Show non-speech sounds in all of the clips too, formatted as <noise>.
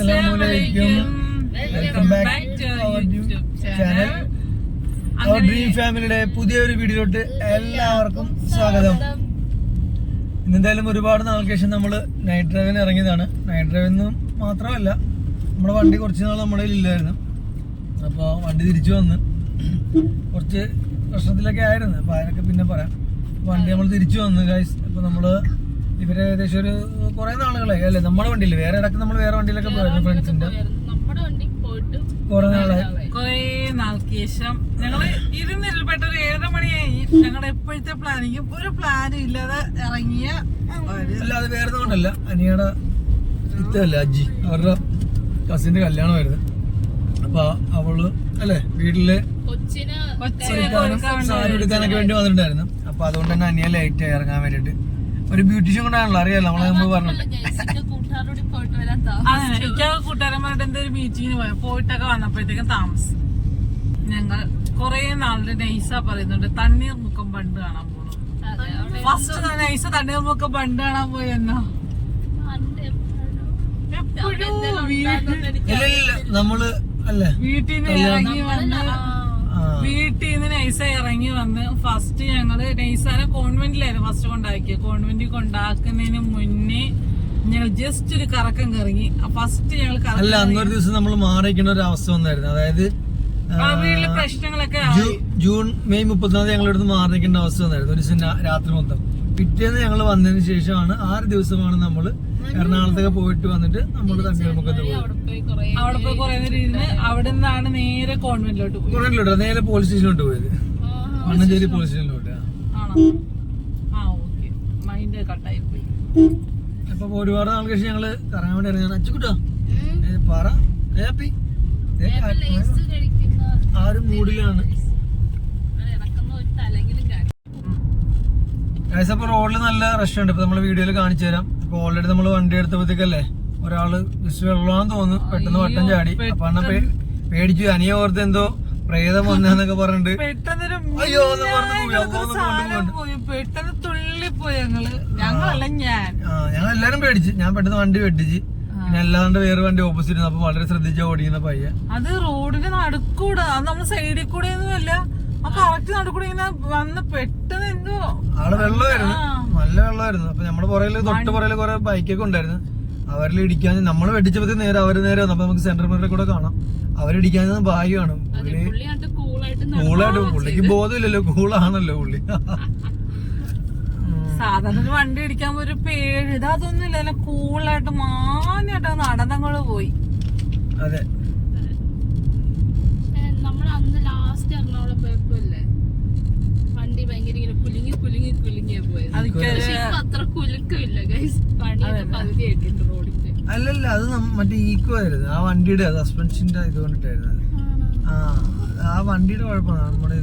അസ്സലാമലൈക്കും. Welcome back to our YouTube channel our dream ഫാമിലിയുടെ പുതിയൊരു വീഡിയോയിലോട്ട് എല്ലാവർക്കും സ്വാഗതം. ഇന്നെന്തായാലും ഒരുപാട് നാൾക്ക് ശേഷം നമ്മൾ നൈറ്റ് ഡ്രൈവിന് ഇറങ്ങിയതാണ്. നൈറ്റ് ഡ്രൈവിന്ന് മാത്രമല്ല നമ്മുടെ വണ്ടി കുറച്ച് നാൾ നമ്മുടെ ഇല്ലായിരുന്നു അപ്പോൾ വണ്ടി തിരിച്ചു വന്ന് കുറച്ച് പ്രശ്നത്തിലൊക്കെ ആയിരുന്നു. അപ്പോൾ അതിനൊക്കെ പിന്നെ പറയാം. വണ്ടി നമ്മൾ തിരിച്ചു വന്നു ഗൈസ് അപ്പോൾ നമ്മൾ ഇവരെ ഏകദേശം ഒരു കുറെ നാളുകളായി. അല്ലേ? നമ്മുടെ വണ്ടിയിൽ വേറെ ഇടയ്ക്ക് നമ്മൾ വേറെ വണ്ടിയിലൊക്കെ പോയിരുന്നു ഫ്രണ്ട്സിന്റെ നമ്മുടെ വണ്ടി പോയിട്ട് കുറെ നാളായി. കൊറേ നാൾക്ക് ശേഷം ഞങ്ങൾ ഇരുന്നിരുപ്പെട്ട ഒരു ഏഴര മണിയായി. ഞങ്ങളുടെ എപ്പോഴത്തെ പ്ലാനിങ്ങും ഒരു പ്ലാനും ഇല്ലാതെ ഇറങ്ങിയ അല്ലാതെ വേറെ കൊണ്ടല്ല അനിയുടെ ഇത്തല്ല അജ്ജി. അവരുടെ കസിന്റെ കല്യാണമായിരുന്നു. അപ്പൊ അവൾ അല്ലെ വീട്ടിൽ സാരി എടുക്കാനൊക്കെ വേണ്ടി വന്നിട്ടുണ്ടായിരുന്നു. അപ്പൊ അതുകൊണ്ട് തന്നെ അനിയ ലൈറ്റ് ആയി ഇറങ്ങാൻ വേണ്ടിട്ട് ഒരു ബ്യൂട്ടീഷ്യൻ കൊണ്ടാണല്ലോ അറിയാലോ നമ്മളെ മുമ്പ് അങ്ങനെ എനിക്ക് കൂട്ടുകാരന്മാരുടെ എന്തോ ഒരു മീറ്റിങ്ങിന് പോയി പോയിട്ടൊക്കെ വന്നപ്പോഴത്തേക്കും താമസം. ഞങ്ങൾ കൊറേ നാളുടെ നൈസ പറയുന്നുണ്ട് തണ്ണീർ മുക്കം ബണ്ട് കാണാൻ പോണു. ഫസ്റ്റ് നൈസ തണ്ണീർ മുക്കം ബണ്ട് കാണാൻ പോയി എന്നാ എപ്പോഴും നമ്മൾ അല്ലേ? വീട്ടിൽ നിന്ന് ഇറങ്ങി വന്ന് വീട്ടിൽ നിന്ന് നൈസ ഇറങ്ങി വന്ന് ഫസ്റ്റ് ഞങ്ങൾ നൈസാനെ കോൺവെന്റിലായിരുന്നു ഫസ്റ്റ് കൊണ്ടാക്കിയത് കോൺവെന്റിൽ കൊണ്ടാക്കുന്നതിന് മുന്നേ ഞങ്ങൾ ജസ്റ്റ് ഒരു കറക്കം കറങ്ങി. ഫസ്റ്റ് ഞങ്ങൾ അല്ല അന്നൊരു ദിവസം നമ്മൾ മാറിയിരിക്കുന്ന ഒരു അവസ്ഥ വന്നായിരുന്നു. അതായത് പ്രശ്നങ്ങളൊക്കെ. ജൂൺ മെയ് മുപ്പത്തിനാല് ഞങ്ങളുടെ അടുത്ത് മാറി നിൽക്കേണ്ട അവസ്ഥ വന്നായിരുന്നു. ഒരു ദിവസം രാത്രി മൊത്തം. പിറ്റേന്ന് ഞങ്ങൾ വന്നതിന് ശേഷമാണ് ആറ് ദിവസമാണ് നമ്മൾ എറണാകുളത്തൊക്കെ പോയിട്ട് വന്നിട്ട് നമ്മൾ അവിടെ പോയി കൊറേ അവിടെ പോയി കുറെ നേരം ഇരുന്ന് അവിടെ നിന്നാണ് നേരെ കോൺവെന്റിലോട്ട് പോയി കുറേ നേരെ പോലീസ് സ്റ്റേഷനിലോട്ട് പോയത്. മണ്ണഞ്ചേരി പോലീസ് സ്റ്റേഷനിലോട്ട് അപ്പൊ ഒരുപാട് നാൾ കഴിച്ച് ഞങ്ങൾ കറങ്ങാൻ വേണ്ടി ഇറങ്ങാൻ അച്ചുക്കുട്ടോ ഏ, പറ. ആരും അപ്പി ഏ, ആ- ലേസ് കഴിക്കുന്ന ആ ഒരു മൂഡിലാണ് അങ്ങനെ ഇറക്കുന്ന ഒരു തലെങ്കിലും കാണിക്കും ഗൈസ് അപ്പൊ റോഡിൽ നല്ല റഷ് ഉണ്ട്. ഇപ്പൊ നമ്മൾ വീഡിയോയിൽ കാണിച്ചു തരാം. ഇപ്പൊ ഓൾറെഡി നമ്മൾ വണ്ടി എടുത്തപ്പോഴത്തേക്കല്ലേ ഒരാൾ ജസ്റ്റ് വെള്ളമാണെന്ന് തോന്നുന്നു. പെട്ടെന്ന് വട്ടം ചാടി. അപ്പൊ അണ്ണ പേടിച്ചു. അനിയ ഓർത്ത് എന്തോ പ്രേതം വന്നെന്നൊക്കെ പറഞ്ഞിട്ട്. അയ്യോ പെട്ടെന്ന് തുള്ളിപ്പോയി ഞങ്ങൾ. ഞങ്ങളല്ല ഞാൻ. ഞങ്ങൾ എല്ലാരും പേടിച്ചു. ഞാൻ പെട്ടെന്ന് വണ്ടി വെട്ടിച്ച്. അല്ലാണ്ട് വേറെ വണ്ടി ഓപ്പോസിറ്റ് അപ്പൊ വളരെ ശ്രദ്ധിച്ചാ ഓടിക്കുന്ന പയ്യ അത് റോഡിന്റെ നടുക്കൂടെ. നമ്മൾ സൈഡിൽ കൂടെ ഒന്നുമല്ല ആ കറക്റ്റ് നടക്കൂടെ ഇങ്ങനെ വന്ന് പെട്ടെന്ന് എന്തോ ആൾ വെള്ളമായിരുന്നു. നല്ല വെള്ളമായിരുന്നു. അപ്പൊ നമ്മുടെ പുറകിൽ തൊട്ട് പുറകിൽ കുറെ ബൈക്കൊക്കെ ഉണ്ടായിരുന്നു. അവരിൽ ഇടിക്കാൻ നമ്മൾ വെട്ടിച്ചപ്പോ നേരെ അവർ നേരെ വന്നു. അപ്പൊ നമുക്ക് സെന്റർ മിററിൽ കൂടെ കാണാം. അവരിടിക്കാൻ ഭാഗ്യമാണ് കൂളായിട്ട് കൂളായിട്ട് പുള്ളിക്ക് ബോധമില്ലല്ലോ. കൂളാണല്ലോ പുള്ളി. <laughs> സാധാരണ വണ്ടി ഇടിക്കാൻ ഒരു പേടി. ഇത് അതൊന്നും ഇല്ല കൂളായിട്ട് മാന്യായിട്ട് നടന്നങ്ങൾ പോയി. അതെ നമ്മൾ അന്ന് ലാസ്റ്റ് എറണാകുളം പോയപ്പോ അല്ലേ വണ്ടി ഭയങ്കര ഇങ്ങനെ കുലുങ്ങി കുലുങ്ങി കുലുങ്ങിയാ പോയത്. അതൊക്കെ പക്ഷെ ഇപ്പൊ അത്ര കുലുക്കില്ല ഗൈസ് പണിയൊക്കെ പകുതി ആയിട്ടുണ്ട് റോഡിന്റെ. അല്ലല്ല അത് മറ്റേ ഈക്കോ ആയിരുന്നു. ആ വണ്ടിയുടെ സസ്പെൻഷന്റെ ഇത് കൊണ്ടിട്ടായിരുന്നു. ആ ആ വണ്ടിയുടെ കുഴപ്പമാണ്. നമ്മുടെ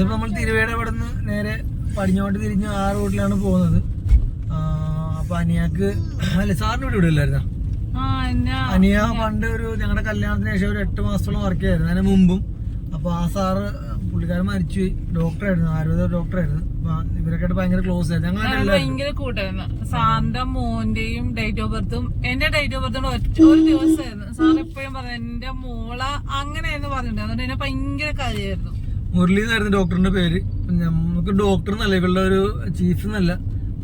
അപ്പൊ നമ്മൾ തിരുവേടെ ഇവിടെ നിന്ന് നേരെ പടിഞ്ഞോട്ട് തിരിഞ്ഞ് ആ റോഡിലാണ് പോകുന്നത്. അപ്പൊ അനിയാക്ക് അല്ല സാറിന് ഇവിടെ ഇല്ലായിരുന്ന അനിയ പണ്ട് ഒരു ഞങ്ങളുടെ കല്യാണത്തിന് ശേഷം ഒരു എട്ട് മാസത്തോളം വർക്ക് ചെയ്യായിരുന്നു അതിന് മുമ്പും. അപ്പൊ ആ സാറ് പുള്ളിക്കാരൻ മരിച്ചു ഡോക്ടറായിരുന്നു ആയുർവേദ ഡോക്ടറായിരുന്നു ഇവരൊക്കെ ഭയങ്കര ക്ലോസ് ആയിരുന്നു. ഞങ്ങൾ ഭയങ്കര കൂട്ടായിരുന്നു. സാറിന്റെ മോന്റെയും ഡേറ്റ് ഓഫ് ബർത്തും എന്റെ ഡേറ്റ് ഓഫ് ബർത്തും ഒറ്റ ഒരു ദിവസമായിരുന്നു സാർ എപ്പോഴും പറഞ്ഞു എന്റെ മോള അങ്ങനെയായിരുന്നു പറഞ്ഞിട്ടുണ്ട്. അതുകൊണ്ട് എന്നെ ഭയങ്കര കാര്യമായിരുന്നു മുരളി എന്നായിരുന്നു ഡോക്ടറിന്റെ പേര് നമുക്ക് ഡോക്ടർ എന്നല്ല ഇവളുടെ ഒരു ചീഫ് എന്നല്ല.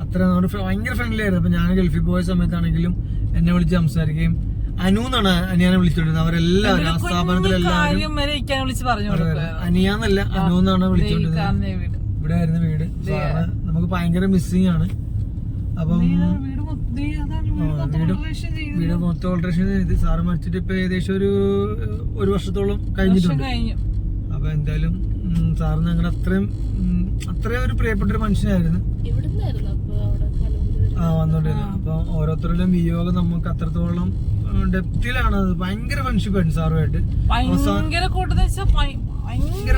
അത്ര നമ്മുടെ ഭയങ്കര ഫ്രണ്ട്ലി ആയിരുന്നു. അപ്പൊ ഞാൻ ഗൾഫിൽ പോയ സമയത്താണെങ്കിലും എന്നെ വിളിച്ച് സംസാരിക്കുകയും അനു എന്നാണ് അനിയാനെ വിളിച്ചോണ്ടിരുന്നത്. അവരെല്ലാവരും ആ കൊടുക്കുക അനിയാന്നല്ല അനു എന്നാണ് വിളിച്ചോണ്ടിരുന്നത്. ഇവിടെ ആയിരുന്നു വീട്. നമുക്ക് ഭയങ്കര മിസ്സിങ് ആണ്. അപ്പം വീട് മൊത്തം ഓൾട്രേഷൻ ചെയ്ത് സാറ് മരിച്ചിട്ട് ഇപ്പൊ ഏകദേശം ഒരു ഒരു വർഷത്തോളം കഴിഞ്ഞിട്ടുണ്ട്. കഴിഞ്ഞു. അപ്പൊ എന്തായാലും സാറ് ഞങ്ങളുടെ അത്രയും അത്രയും ഒരു പ്രിയപ്പെട്ട ഒരു മനുഷ്യനായിരുന്നു ഇവിടുന്നായിരുന്നു അപ്പൊ അവിടെ കലൂര് ആ വന്നോണ്ടിരുന്നു. അപ്പൊ ഓരോരുത്തരുടെയും വിയോഗം നമുക്ക് അത്രത്തോളം ഡെപ്തിലാണ് അത് ഭയങ്കര ഫ്രണ്ട്ഷിപ്പ് ആയിരുന്നു സാറുമായിട്ട് ഭയങ്കര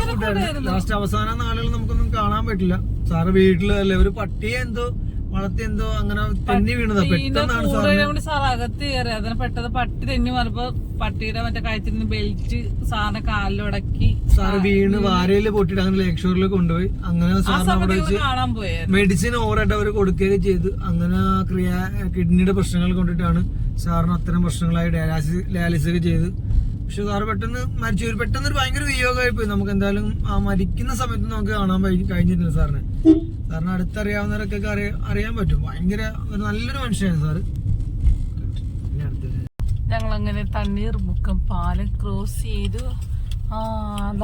ലാസ്റ്റ് അവസാന നാളുകൾ നമുക്കൊന്നും കാണാൻ പറ്റില്ല. സാറ് വീട്ടിലല്ലേ അല്ലെ? ഒരു പട്ടിയെ എന്തോ വളർത്തി എന്തോ അങ്ങനെ തെന്നി വീണതാ. പെട്ടെന്നാണ് സാറിന് സാർ അകത്ത് കയറി. അതിനെ പെട്ടെന്ന് പട്ടി തെന്നി വന്നപ്പോ പട്ടിയുടെ മറ്റേ കഴുത്തിൽ ബെൽറ്റ് സാറിനെ കാലിലുടക്കി സാറ് വീണ് വാരയിൽ പൊട്ടിട്ട് അങ്ങനെ ലേക്ക് ഷോറിൽ കൊണ്ടുപോയി. അങ്ങനെ സാറിന് അവിടെ വെച്ച് പോയ മെഡിസിൻ ഓവറായിട്ട് അവർ കൊടുക്കുകയൊക്കെ ചെയ്തു. അങ്ങനെ ക്രിയ കിഡ്നിയുടെ പ്രശ്നങ്ങൾ കൊണ്ടിട്ടാണ് സാറിന് അത്തരം പ്രശ്നങ്ങളായി ഡയാലിസിസ് ഡയാലിസിസ് ഒക്കെ ചെയ്ത്. പക്ഷെ സാറ് പെട്ടെന്ന് മരിച്ചു. ഒരു പെട്ടെന്ന് ഒരു ഭയങ്കര വിയോഗമായി പോയി നമുക്ക് എന്തായാലും ആ മരിക്കുന്ന സമയത്ത് നമുക്ക് കാണാൻ കഴിഞ്ഞിരുന്നു കഴിഞ്ഞിട്ടില്ല സാറിനെ. സാറിന് അടുത്തറിയാവുന്നവരൊക്കെ അറിയ- അറിയാൻ പറ്റും. ഭയങ്കര ഒരു നല്ലൊരു മനുഷ്യനാണ് സാറ്. അങ്ങനെ തണ്ണീർ മുക്കം പാലം ക്രോസ് ചെയ്തു. ആ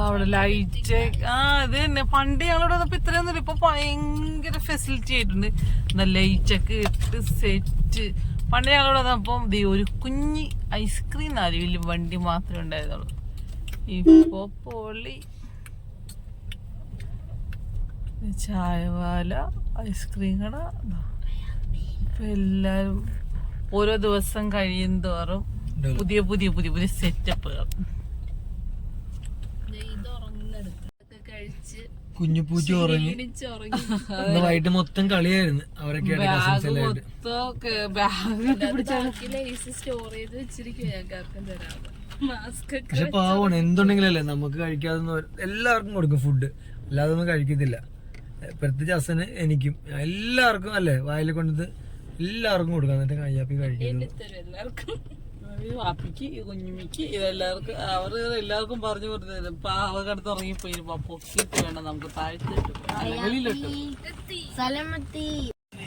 അവിടെ ലൈറ്റ് ആ ഇത് തന്നെ. പണ്ട് ഞങ്ങളിവിടെ വന്നപ്പോ ഇത്രയൊന്നും ഇപ്പൊ ഭയങ്കര ഫെസിലിറ്റി ആയിട്ടുണ്ട്. എന്താ ലൈറ്റൊക്കെ ഇട്ട് സെറ്റ് പണ്ട് ഞങ്ങളിവിടെ വന്നപ്പം ദേ ഒരു കുഞ്ഞി ഐസ്ക്രീം നാല് വലിയ വണ്ടി മാത്രമേ ഉണ്ടായിരുന്നുള്ളൂ. ഇപ്പൊ പൊളി. ചായവാല ഐസ്ക്രീം കട. ദാ. ഇപ്പൊ എല്ലാരും ഓരോ ദിവസം കഴിയും തോറും പുതിയ പുതിയ പുതിയ പുതിയ സെറ്റപ്പുകൾ ദേ ഇത് ഉറങ്ങുന്നെടുത്ത് ഇതൊക്കെ കഴിച്ച് കുഞ്ഞു പൂച്ച ഉറങ്ങി. വൈകിട്ട് മൊത്തം കളിയായിരുന്നു അവരൊക്കെ പക്ഷെ പാവമാണ് എന്തുണ്ടെങ്കിലല്ലേ നമുക്ക് കഴിക്കാതെ എല്ലാവർക്കും കൊടുക്കും ഫുഡ് അല്ലാതെ ഒന്നും കഴിക്കത്തില്ല. പ്രത്യേകിച്ച് അസന് എനിക്കും എല്ലാവർക്കും അല്ലേ വായിൽ കൊണ്ടത് എല്ലാവർക്കും കൊടുക്കാം. എന്നിട്ട് കയ്യാപ്പി കഴിക്കുന്നു. വാപ്പിക്ക് കുഞ്ഞുമിക്ക് ഇതെല്ലാവർക്കും അവർ എല്ലാവർക്കും പറഞ്ഞു കൊടുത്തത്. പാവകടുത്ത് ഇറങ്ങിപ്പോയി പൊക്കിട്ട് വേണം നമുക്ക് താഴ്ത്തിട്ട്.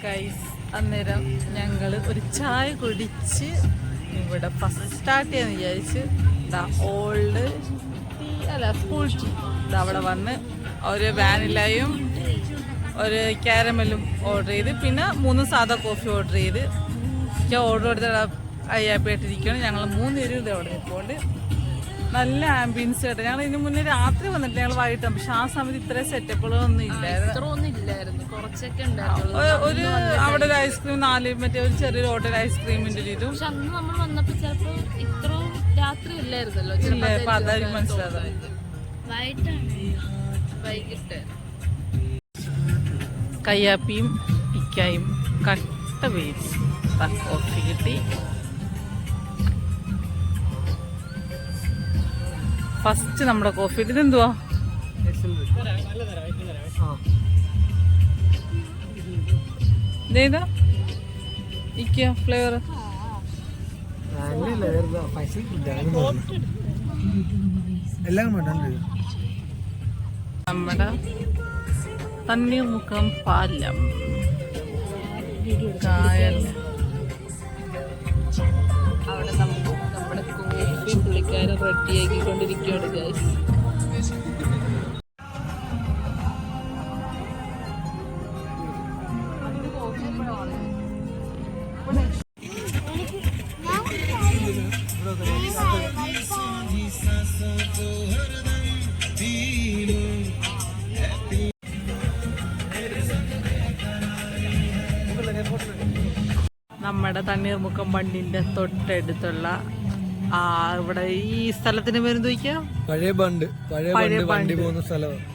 ഗൈസ് അന്നേരം ഞങ്ങൾ ഒരു ചായ കുടിച്ച് ഇവിടെ ഫസ്റ്റ് സ്റ്റാർട്ട് ചെയ്യാന്ന് വിചാരിച്ച് ദാ ഓൾഡ് ടീ അല്ല സ്കൂൾ അവിടെ വന്ന് ഒരു വാനിലയും ഒരു ക്യാരമലും ഓർഡർ ചെയ്ത് പിന്നെ മൂന്ന് സാധാ കോഫി ഓർഡർ ചെയ്ത്. ഞാൻ ഓർഡർ എടുത്ത അയ്യാപ്പായിട്ടിരിക്കുകയാണ് ഞങ്ങൾ മൂന്ന് പേരും ഇത് അവിടെ നിൽപ്പുണ്ട് നല്ല ആംബിയൻസ് കേട്ടോ ഞങ്ങൾ ഇതിന് മുന്നേ രാത്രി വന്നിട്ട് ഞങ്ങൾ വൈകിട്ട് വന്നു. പക്ഷെ ആ സമയത്ത് ഇത്ര സെറ്റപ്പുകളൊന്നും ഇല്ലായിരുന്നു. ഒരു അവിടെ ഒരു ഐസ്ക്രീം നാല് മറ്റേ ഒരു ചെറിയൊരു ഹോട്ടൽ ഐസ്ക്രീമിന്റെ ഒരു ഇതും. രാത്രി ഇല്ലായിരുന്നല്ലോ. അതായിരിക്കും മനസ്സിലായത്. വൈകിട്ട്. കയ്യാപ്പിയും ഇക്കായും കട്ട പേര് കോഫി കിട്ടി. ഫസ്റ്റ് നമ്മുടെ കോഫി ഇതെന്തുവാ ഇതേതാ ഇക്ക ഫ്ലേവർ എല്ലാം നമ്മുടെ തണ്ണീർമുക്കം പാലം. കായൽ. അവിടെ നമുക്ക് നമ്മുടെ കോഫി പുള്ളിക്കാരൻ റെഡിയാക്കിക്കൊണ്ടിരിക്കുകയാണ് ഗൈസ് നമ്മുടെ തണ്ണീർമുക്കം ബണ്ടിന്റെ തൊട്ടടുത്തുള്ള ആ ഇവിടെ ഈ സ്ഥലത്തിന് പേര് ചോദിക്കാം പഴയ ബണ്ട് പഴയ ബണ്ട് പോകുന്ന സ്ഥലമാണ്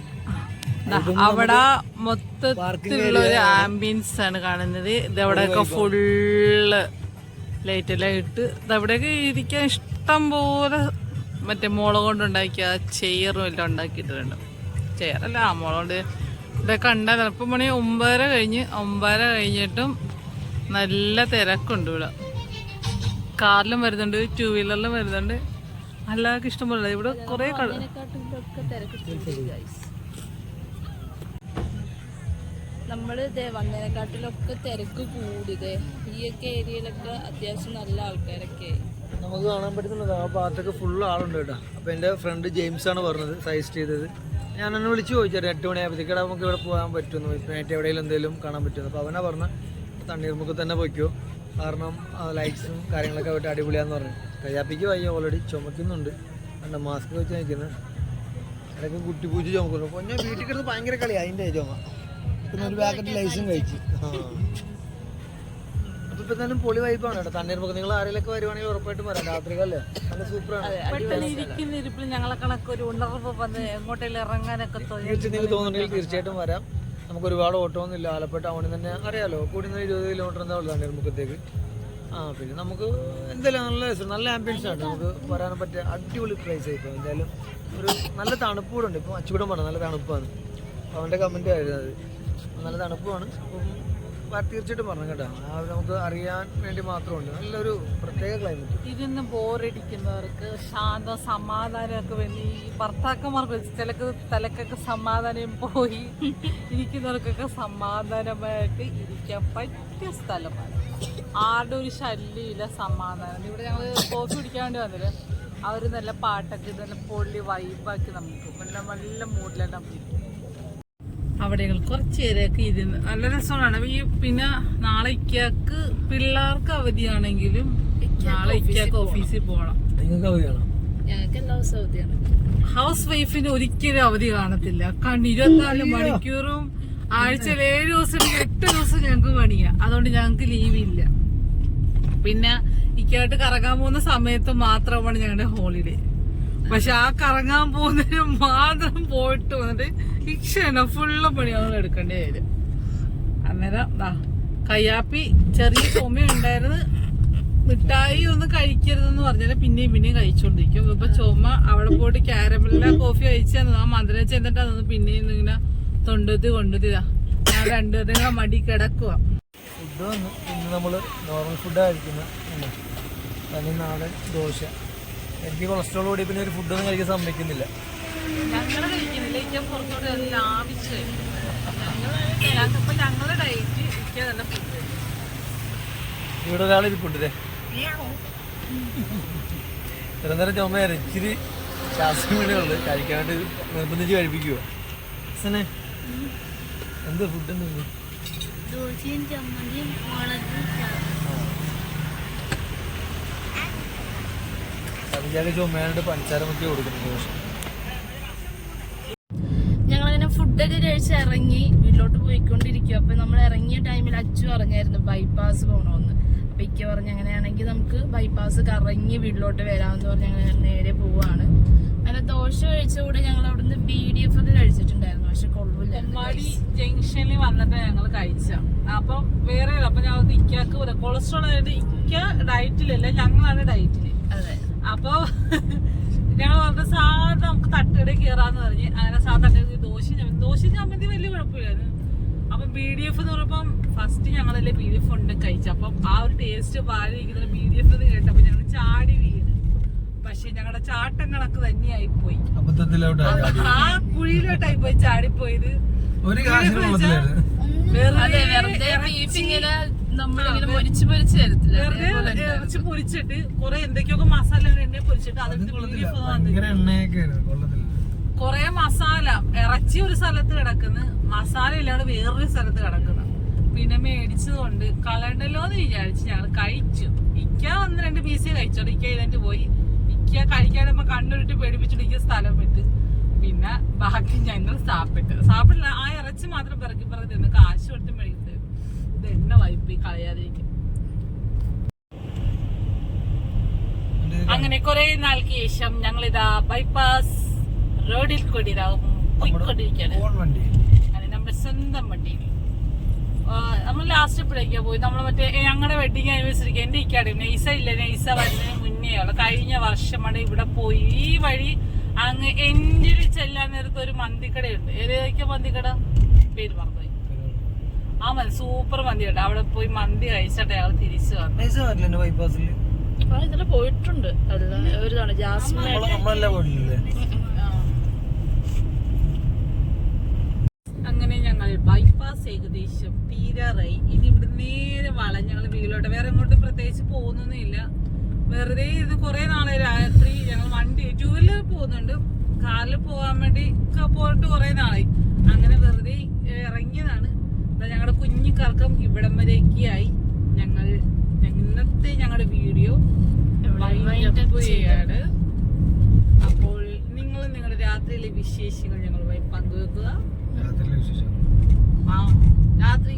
അവിടെ മൊത്തത്തിലുള്ള ഒരു ആംബിയൻസ് ആണ് കാണുന്നത്. ഇത് അവിടെയൊക്കെ ഫുള്ള് ലൈറ്റ് എല്ലാം ഇട്ട് ഇത് അവിടെയൊക്കെ ഇരിക്കാൻ ഇഷ്ടം പോലെ മറ്റേ മോള കൊണ്ടുണ്ടാക്കിയ ചെയറും എല്ലാം ഉണ്ടാക്കിയിട്ടുണ്ട്. ചെയറല്ല ആ മുളക് കൊണ്ട്. ഇതൊക്കെ ഉണ്ടായിരുന്നു ഇപ്പം മണി ഒമ്പതര കഴിഞ്ഞ് ഒമ്പതര കഴിഞ്ഞിട്ടും നല്ല തിരക്കുണ്ട് ഇവിടെ. കാറിലും വരുന്നുണ്ട് ടൂ വീലറിലും വരുന്നുണ്ട്. എല്ലാവർക്കും ഇഷ്ടം പോലെ ഇവിടെ കുറേ തിരക്കിട്ടുണ്ട് നമ്മൾ ഇതേ വന്നതിനെക്കാട്ടിലൊക്കെ തിരക്ക് കൂടിയതേ ഈ ഒക്കെ ഏരിയയിലൊക്കെ അത്യാവശ്യം നല്ല ആൾക്കാരൊക്കെ. നമുക്ക് കാണാൻ പറ്റുന്നുണ്ട്. ആ ഭാഗത്തൊക്കെ ഫുൾ ആളുണ്ട് കേട്ടോ. അപ്പൊ എന്റെ ഫ്രണ്ട് ജെയിംസ് ആണ് പറഞ്ഞത് സജസ്റ്റ് ചെയ്തത്. ഞാൻ എന്നെ വിളിച്ച് ചോദിച്ചായിരുന്നു എട്ട് മണിയാകുമ്പോഴത്തേക്ക് നമുക്ക് ഇവിടെ പോകാൻ പറ്റുമെന്ന്. ഇപ്പം എവിടെയെങ്കിലും എന്തെങ്കിലും കാണാൻ പറ്റുന്നു അപ്പോൾ അവനാ പറഞ്ഞ തണ്ണീർമുക്ക് തന്നെ പൊയ്ക്കോ. കാരണം ലൈറ്റ്സും കാര്യങ്ങളൊക്കെ ആയിട്ട് അടിപൊളിയാന്ന് പറഞ്ഞു. കയ്യാപ്പിക്ക് വയ്യ ഓൾറെഡി ചുമക്കുന്നുണ്ട്. അതിന്റെ മാസ്ക് വെച്ച് നിൽക്കുന്നത് ഇടയ്ക്ക് കുട്ടി പൂച്ച ചുമക്കുന്നു. അപ്പോൾ ഞാൻ വീട്ടിൽ കിടന്ന് ഭയങ്കര കളി അതിന്റെ ചുമ. പിന്നെ ഒരു പാക്കറ്റ് ലൈസും കഴിച്ച്. ആ. അപ്പൊ ഇപ്പൊ തന്നെ പൊളി വൈപ്പാണ് കേട്ടോ തണ്ണീർമുക്ക് നിങ്ങൾ ആരെങ്കിലൊക്കെ വരുവാണെങ്കിൽ ഉറപ്പായിട്ടും വരാം രാത്രികളല്ലേ നല്ല സൂപ്പറാണ് പെട്ടെന്ന് ഇരിക്കുന്ന ഇരിപ്പിൽ ഞങ്ങളെ കണക്ക് ഒരു ഉണർവ് വന്ന് എങ്ങോട്ടെങ്കിലും ഇറങ്ങാനൊക്കെ തോന്നി നിങ്ങൾക്ക് തോന്നുന്നുണ്ടെങ്കിൽ തീർച്ചയായിട്ടും വരാം. നമുക്ക് ഒരുപാട് ഓട്ടോ ഒന്നും ഇല്ല ആലപ്പുഴ ടൗണിൽ തന്നെ അറിയാലോ. കൂടി ഇരുപത് കിലോമീറ്റർ എന്താ ഉള്ളതാണ് നെൽമുക്കത്തേക്ക് ആ പിന്നെ നമുക്ക് എന്തായാലും നല്ല നല്ല ആംബിയൻസ് ആണ്. നമുക്ക് വരാൻ പറ്റിയ അടിപൊളി പ്ലേസ് ആയിപ്പോൾ എന്തായാലും ഒരു നല്ല തണുപ്പ് കൂടെ ഉണ്ട്. ഇപ്പം അച്ചുകൂടം പറഞ്ഞു നല്ല തണുപ്പാണ്. അവന്റെ കമന്റ് ആയിരുന്നു അത്. നല്ല തണുപ്പാണ് അപ്പം തീർച്ചയായിട്ടും പറഞ്ഞു കേട്ടോ. അത് നമുക്ക് അറിയാൻ വേണ്ടി മാത്രമുണ്ട്. നല്ലൊരു പ്രത്യേക ക്ലൈമറ്റ് ഇതിന്ന് ബോറടിക്കുന്നവർക്ക് ശാന്ത സമാധാനമൊക്കെ വേണ്ടി ഈ ഭർത്താക്കന്മാർക്ക് ചിലക്ക് തലക്കൊക്കെ സമാധാനം പോയി ഇരിക്കുന്നവർക്കൊക്കെ സമാധാനമായിട്ട് ഇരിക്കാൻ പറ്റിയ സ്ഥലമാണ്. ആരുടെ ഒരു ശല്യമില്ല സമാധാനം. ഇവിടെ ഞങ്ങൾ കോഫി കുടിക്കാൻ വേണ്ടി വന്നില്ല? അവർ നല്ല പാട്ടൊക്കെ നല്ല പൊള്ളി വൈബാക്കി നമുക്ക്. നല്ല നല്ല മൂഡിലെല്ലാം ഇരിക്കും അവിടെ കുറച്ച് നേരമൊക്കെ ഇരുന്ന് നല്ല രസമാണ്. ഈ പിന്നെ നാളെ ഇക്കാക്ക് പിള്ളേർക്ക് അവധിയാണെങ്കിലും നാളെ ഇക്കാക്ക് ഓഫീസിൽ പോകണം ഹൗസ് വൈഫിന് ഒരിക്കലും അവധി കാണത്തില്ല. കാരണം ഇരുപത്തിനാല് മണിക്കൂറും ആഴ്ചയിൽ ഏഴ് ദിവസം എട്ട് ദിവസം ഞങ്ങൾക്ക് പണിയാ. അതുകൊണ്ട് ഞങ്ങൾക്ക് ലീവില്ല പിന്നെ ഇക്കായിട്ട് കറങ്ങാൻ പോകുന്ന സമയത്ത് മാത്രമാണ് ഞങ്ങളുടെ ഹോളിഡേ പക്ഷെ ആ കറങ്ങാൻ പോകുന്നതിന് മാത്രം പോയിട്ട് വന്നിട്ട് ഈ ക്ഷണ ഫുള്ള് പണി ഞങ്ങൾ എടുക്കേണ്ടി വരും അന്നേരം കയ്യാപ്പി ചെറിയ ചുമയുണ്ടായിരുന്നു മിഠായി ഒന്നും കഴിക്കരുതെന്ന് പറഞ്ഞാൽ പിന്നെയും പിന്നെയും കഴിച്ചോണ്ടിരിക്കും. ഇപ്പൊ ചുമ അവിടെ പോയിട്ട് ക്യാരമലിലെ കോഫി കഴിച്ചു ആ മധുരം ചെന്നിട്ട് പിന്നെയും ഇങ്ങനെ തൊണ്ടെത്തി കൊണ്ടുതിരാ ഞാൻ രണ്ടുപേരും മടി കിടക്കുക ഫുഡ് വന്നു. ഇന്ന് നമ്മൾ നോർമൽ ഫുഡ് കഴിക്കുന്നത് തനി നാടൻ ദോശ. എനിക്ക് കൊളസ്ട്രോൾ കൂടി പിന്നെ ഒരു ഫുഡ് ഒന്നും കഴിക്കാൻ സമ്മതിക്കുന്നില്ല. ഞങ്ങൾ കഴിക്കുന്നില്ല. പുറത്തോട്ട് ആവശ്യം. ഞങ്ങളുടെ ഡയറ്റ് ഫുഡ് ഇവിടെ ഒരാൾ ഇരിപ്പുണ്ടല്ലേ ഇത്ര നേരം ചുമ ഇച്ചിരി ശ്വാസം വീടുകളുണ്ട് കഴിക്കാൻ വേണ്ടി നിർബന്ധിച്ച് കഴിപ്പിക്കുവോ. എന്ത് ഫുഡ് എന്ത് ദോശയും ചമ്മന്തിയും മുളക് അതിന്റെ ചുമയായിട്ട് പഞ്ചസാര മുക്കി ഞങ്ങളങ്ങനെ ഫുഡൊക്കെ കഴിച്ച് ഇറങ്ങി വീട്ടിലോട്ട് പോയിക്കൊണ്ടിരിക്കും അപ്പൊ നമ്മൾ ഇറങ്ങിയ ടൈമിൽ അച്ചു പറഞ്ഞായിരുന്നു ബൈപ്പാസ് പോകണമെന്ന് അപ്പൊ ഇക്ക പറഞ്ഞ അങ്ങനെയാണെങ്കിൽ നമുക്ക് ബൈപ്പാസ് കറങ്ങി വീട്ടിലോട്ട് വരാമെന്ന് പറഞ്ഞ് ഞങ്ങൾ നേരെ പോവാണ്. അങ്ങനെ ദോശ കഴിച്ച കൂടെ ഞങ്ങൾ അവിടുന്ന് ബി ഡി എഫ് ഒക്കെ കഴിച്ചിട്ടുണ്ടായിരുന്നു. പക്ഷെ കൊള്ളൂല കൊമ്മാടി ജംഗ്ഷനിൽ വന്നിട്ട് ഞങ്ങൾ കഴിച്ച. അപ്പൊ വേറെ അപ്പൊ ഞങ്ങൾ ഇക്കാക്ക് കൊളസ്ട്രോൾ ആയിട്ട് ഇക്ക ഡയറ്റിലല്ല ഞങ്ങളാണ് ഡയറ്റിൽ അതെ. അപ്പൊ ഞങ്ങൾ പറഞ്ഞ സാധനം നമുക്ക് തട്ടുകട കയറാന്ന് പറഞ്ഞ് അങ്ങനെ സാധാരണ തട്ടുകട ദോശ ദോശ ചമ്മന്തി വലിയ കുഴപ്പമില്ലായിരുന്നു. അപ്പൊ ബി ഡി എഫ് എന്ന് പറയുമ്പം ഫസ്റ്റ് ഞങ്ങളല്ലേ ബി ഡി എഫ് ഉണ്ട് കഴിച്ചു അപ്പം ആ ഒരു ടേസ്റ്റ് പാലിരിക്കുന്ന ബി ഡി എഫ് എന്ന് കേട്ടപ്പോ ഞങ്ങൾ ചാടി വീണ്. പക്ഷെ ഞങ്ങളുടെ ചാട്ടം കണക്ക് തന്നെയായി പോയി ആ കുഴിയിലോട്ടായി പോയി ചാടിപ്പോയത്. ഒരു വെറുതെ നമ്മളിങ്ങനെ പൊരിച്ച് പൊരിച്ച് തരത്തില്ല. ഇറച്ചി പൊരിച്ചിട്ട് കൊറേ എന്തൊക്കെയൊക്കെ മസാല എണ്ണ പൊരിച്ചിട്ട് കൊറേ മസാല ഇറച്ചി ഒരു സ്ഥലത്ത് കിടക്കുന്നു. മസാല ഇല്ലാണ്ട് വേറൊരു സ്ഥലത്ത് കിടക്കുന്നു. പിന്നെ മേടിച്ചതുകൊണ്ട് കളയണ്ടല്ലോ എന്ന് വിചാരിച്ച് ഞങ്ങൾ കഴിച്ചു. ഇക്ക ഒന്ന് രണ്ട് പീസ് കഴിച്ചോളൂ ഇക്ക ഇതിന്റെ പോയി? ഇക്ക കഴിക്കാതെ കണ്ണുരുട്ടി പേടിപ്പിച്ചിട്ട് ഇക്ക സ്ഥലം വിട്ട് പിന്നെ ബാക്കി ഞങ്ങൾ സാപ്പിട്ട്. സാപ്പിട്ടില്ല. ആ ഇറച്ചി മാത്രം പിറക്കി പിറക്കി തിന്ന് കാശ് കൊടുത്ത് മേടിക്കുന്നത് ഇത് എണ്ണ വൈപ്പ് കളയാതിരിക്കും അങ്ങനെ കുറെ നാൾക്ക് ശേഷം ഞങ്ങൾ ഇതാ ബൈപ്പാസ് റോഡിൽ കൂടി പോയിക്കൊണ്ടിരിക്കുകയാണ്. നമ്മുടെ സ്വന്തം വണ്ടിയിൽ നമ്മൾ ലാസ്റ്റ് എപ്പോഴേക്കാ പോയി നമ്മൾ മറ്റേ ഞങ്ങളുടെ വെഡിങ് ആനിവേഴ്സറിക്ക് എന്റെ ഇക്കാട് നെയ്സ ഇല്ല? നെയ്സ വരുന്നതിന് മുന്നേ ഉള്ള. കഴിഞ്ഞ വർഷമാണ് ഇവിടെ പോയി. ഈ വഴി അങ്ങ് എൻഡിൽ ചെല്ലാൻ നേരത്ത് ഒരു മന്തിക്കടയുണ്ട്. ഏതൊക്കെ മന്തിക്കട? പേര് മറന്നുപോയി. ആ മതി സൂപ്പർ മന്തിയുണ്ട് അവിടെ പോയി മന്തി കഴിച്ചിട്ട് അയാൾ തിരിച്ചു വന്നു. ബൈപ്പാസിൽ ആ ഇതിൽ പോയിട്ടുണ്ട്. അല്ല ഒരു തവണ ജാസ്മിൻ അങ്ങനെ ഞങ്ങൾ ബൈപ്പാസ് ഏകദേശം തീരാറായി. ഇനി ഇവിടെ നേരെ വളഞ്ഞ് ഞങ്ങൾ വീട്ടിലോട്ട്. വേറെ എങ്ങോട്ടും പ്രത്യേകിച്ച് പോകുന്നൊന്നുമില്ല വെറുതെ ഇത് കുറെ നാളെ രാത്രി ഞങ്ങൾ വണ്ടി ടൂ വീലർ പോകുന്നുണ്ട്. കാറിൽ പോകാൻ വേണ്ടി പോയിട്ട് കുറെ നാളായി. അങ്ങനെ വെറുതെ ഇറങ്ങിയതാണ്. ദാ ഞങ്ങളുടെ കുഞ്ഞു കറക്കം ഇവിടം വരേക്കായി. ഞങ്ങൾ ഇന്നത്തെ ഞങ്ങളുടെ വീഡിയോ ചെയ്യാണ്. അപ്പോൾ നിങ്ങൾ നിങ്ങളുടെ രാത്രിയിലെ വിശേഷങ്ങൾ ഞങ്ങളുമായി പങ്കുവെക്കുക. രാത്രിയിലെ വിശേഷം ആ രാത്രി.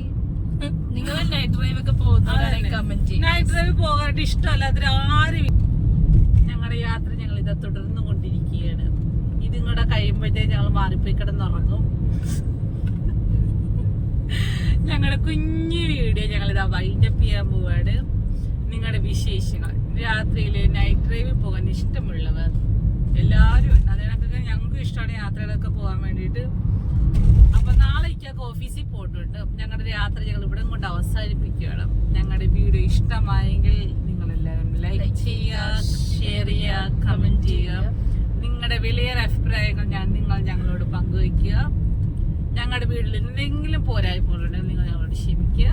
നിങ്ങൾ നൈറ്റ് ഡ്രൈവ് ഒക്കെ ചെയ്യും നൈറ്റ് ഡ്രൈവ് പോകാനായിട്ട് ഇഷ്ടമല്ലാത്ത ആരും ഞങ്ങളുടെ യാത്ര ഞങ്ങൾ ഇതാ തുടർന്നു കൊണ്ടിരിക്കുകയാണ് ഇത് നിങ്ങളുടെ കഴിയുമ്പോഴത്തേക്ക് ഞങ്ങൾ മാറിപ്പോയി കിടന്നുറങ്ങും. ഞങ്ങളുടെ കുഞ്ഞു വീഡിയോ ഞങ്ങൾ ഇതാ വൈൻഡപ്പ് ചെയ്യാൻ പോവാണ്. നിങ്ങളുടെ വിശേഷങ്ങൾ. രാത്രിയിൽ നൈറ്റ് ഡ്രൈവിൽ പോകാൻ ഇഷ്ടമുള്ളവർ എല്ലാവരും ഉണ്ട്. അതിനൊക്കെ ഞങ്ങൾക്ക് ഇഷ്ടമാണ് യാത്രകളൊക്കെ പോകാൻ വേണ്ടിയിട്ട്. അപ്പൊ നാളേക്കൊക്കെ ഓഫീസിൽ പോയിട്ടുണ്ട് ഞങ്ങളുടെ യാത്ര ഞങ്ങൾ ഇവിടെ കൊണ്ട് അവസാനിപ്പിക്കുകയാണ്. ഞങ്ങളുടെ വീഡിയോ ഇഷ്ടമായെങ്കിൽ നിങ്ങൾ എല്ലാവരും ലൈക്ക് ചെയ്യുക ഷെയർ ചെയ്യുക കമന്റ് ചെയ്യുക. നിങ്ങളുടെ വിലയേറെ അഭിപ്രായങ്ങൾ ഞാൻ നിങ്ങൾ ഞങ്ങളോട് പങ്കുവയ്ക്കുക. ഞങ്ങളുടെ വീട്ടിൽ എന്തെങ്കിലും പോരായ്മകളുണ്ടെങ്കിൽ നിങ്ങൾ ഞങ്ങളോട് ക്ഷമിക്കുക.